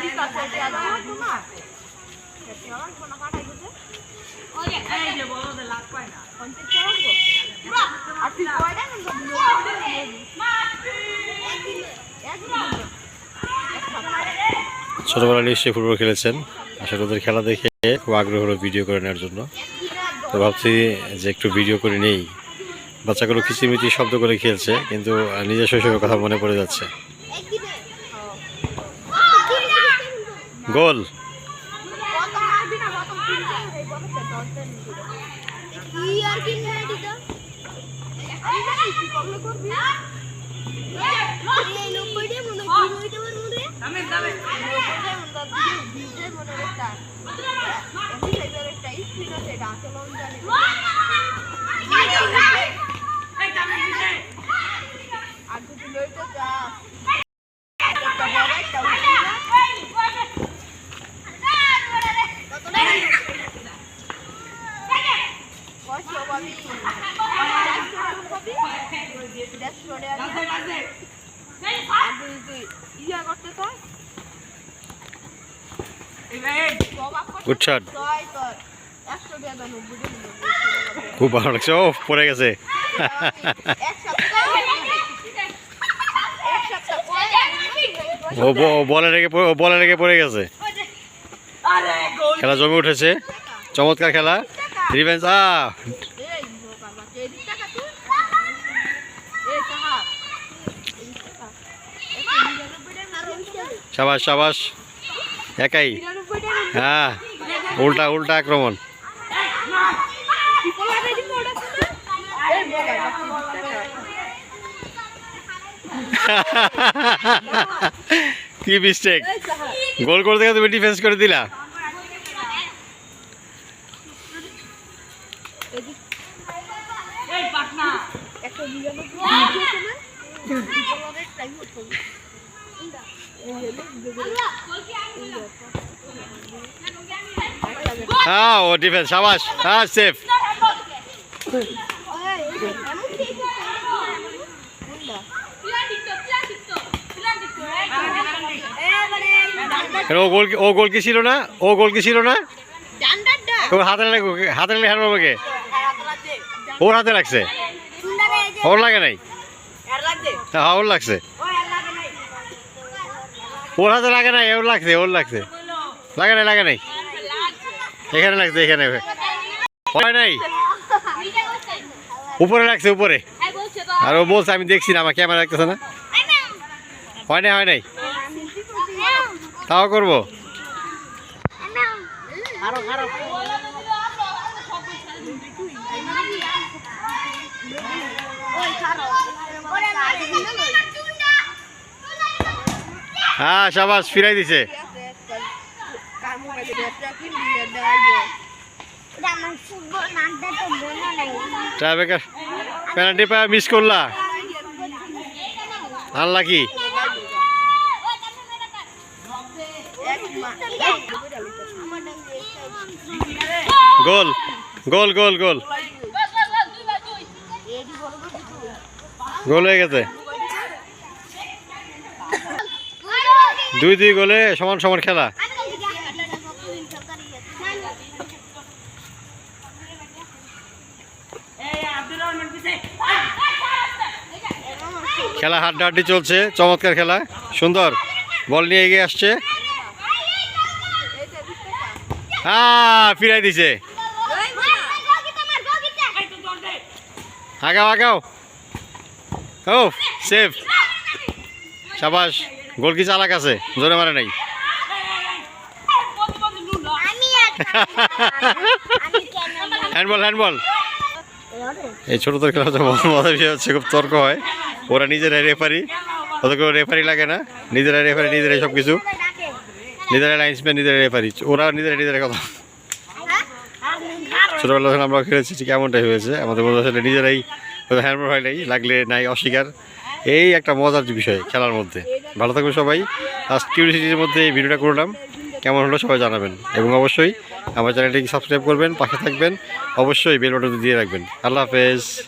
ঠিক আছে তোমার ছোটবেলা নিশ্চয়ই ফুটবল খেলেছেন। আসলে ওদের খেলা দেখে খুব আগ্রহ হলো ভিডিও করে নেওয়ার জন্য। তো ভাবছি যে একটু ভিডিও করে নেই। বাচ্চাগুলো কিচিমিচি শব্দ করে খেলছে কিন্তু নিজের শৈশবের কথা মনে পড়ে যাচ্ছে। গোল কত মারবি না কত কিনতে এই বলতে দশটা নিতে কি আর কিনবে দিদা এই না কি করলে করবি এই নব্বইটা মনে হয় কিলোমিটার মনে হয় দামে দামে নব্বইটা মনে হয় বিজে মনে হয় একটা এমনি টাইপের একটা স্পিড আছে এটা আসলে আমি জানি এই দামে দিছে আর যদি লইতে যা একটা বড় একটা উঠি না কয়শো পাবি দেড়শো টাকা কাছে কাছে আর যদি তুই ইয়া করতে চাস এই ভাই জবাব করতে গুড শট চাই তোর একশো টাকা নব্বই টাকা খুব ভালো লাগছে। ও গেছে। পরে ও বলে রেখে পড়ে গেছে। খেলা জমে উঠেছে। চমৎকার খেলা। রিভেন্স আ এই বোকা বাচ্চা এদিক টাকা তুই এই টাকা এই টাকা একশো নিরানব্বই টাকা নিরানব্বই সাবাস সাবাস। একাই। হ্যাঁ উল্টা উল্টা আক্রমণ। কি মিস্টেক গোল করতে গিয়ে তুমি ডিফেন্স করে দিলা। এদিক হ্যাঁ ও ডিফেন্স সাবাস। হ্যাঁ সেফ ও গোল ও গোল কি ছিল না? ও গোল কি ছিল না? ও হাতে লাগে হাতে লাগলে মারবে কে? ওর হাতে লাগছে? ওর লাগে নাই? হ্যাঁ ওর লাগছে। ওর হাতে লাগে নাই, ওর লাগছে ওর লাগছে। লাগে নাই লাগে নাই। এখানে লাগছে, এখানে। হয় নাই? উপরে লাগছে, উপরে। আর ও বলছে, আমি দেখছি না, আমার ক্যামেরা লাগতেছে না। হয় নাই হয় নাই? তাও করব? হ্যাঁ সাবাস, ফিরাই দিছে। ট্রাইবেকার পেনাল্টি পায় মিস করলা? Unlucky goal goal goal goal. Goal হয়ে গেছে। দুই দুই গোলে সমান সমান খেলা। খেলা হাড্ডাহাড্ডি চলছে, চমৎকার খেলা, সুন্দর, বল নিয়ে এগিয়ে আসছে। হ্যাঁ ফিরাই দিছে। আগাও আগাও। ও সেফ সাবাস। গোল কি চালাক আছে? জোরে মারে নাই। বন্ধু বন্ধু হ্যান্ডবল হ্যান্ডবল এই ছোটদের খেলা হচ্ছে মজা বিষয় হচ্ছে খুব তর্ক হয়। ওরা নিজেরাই রেফারি। ওদের কোনো রেফারি লাগে না। নিজেরাই রেফারি নিজেরাই সব কিছু নিজেরাই লাইন্সম্যান নিজেরাই রেফারি। ওরা নিজেরাই নিজেরাই কথা। ছোটোবেলা যখন আমরা খেলেছি ঠিক এমনটাই হয়েছে। আমাদের আসলে নিজেরাই হ্যান্ডবল হয় নাই লাগলে নাই অস্বীকার। এই একটা মজার বিষয় খেলার মধ্যে। ভালো থাকবে সবাই। আজ কিউরিসিটির মধ্যে এই ভিডিওটা করলাম। কেমন হলো সবাই জানাবেন। এবং অবশ্যই আমার চ্যানেলটিকে সাবস্ক্রাইব করবেন, পাশে থাকবেন। অবশ্যই বেল বাটন দিয়ে রাখবেন। আল্লাহ হাফেজ।